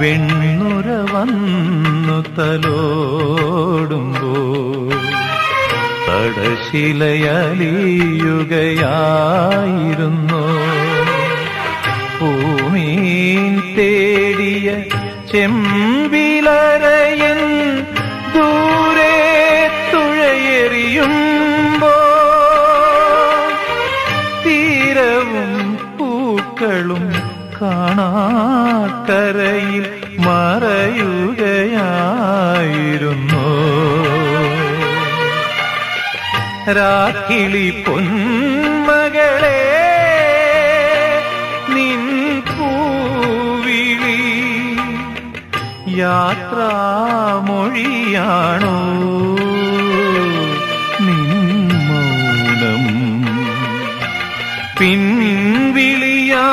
വെണ്ണുര വന്നു തലോടുമ്പോ തടശിലയലിയുകയായിരുന്നു. ഭൂമീൻ തേടിയ ചെമ്പിലറയൻ ദൂരെ തുഴയെറിയുമ്പോ തീരവും പൂക്കളും കാണാക്കരയിൽ മറയുകയായിരുന്നു. രാക്കിളി പൊന്മകളെ നിൻ പൂവിളി യാത്രാമൊഴിയാണോ? പിൻവിളിയാ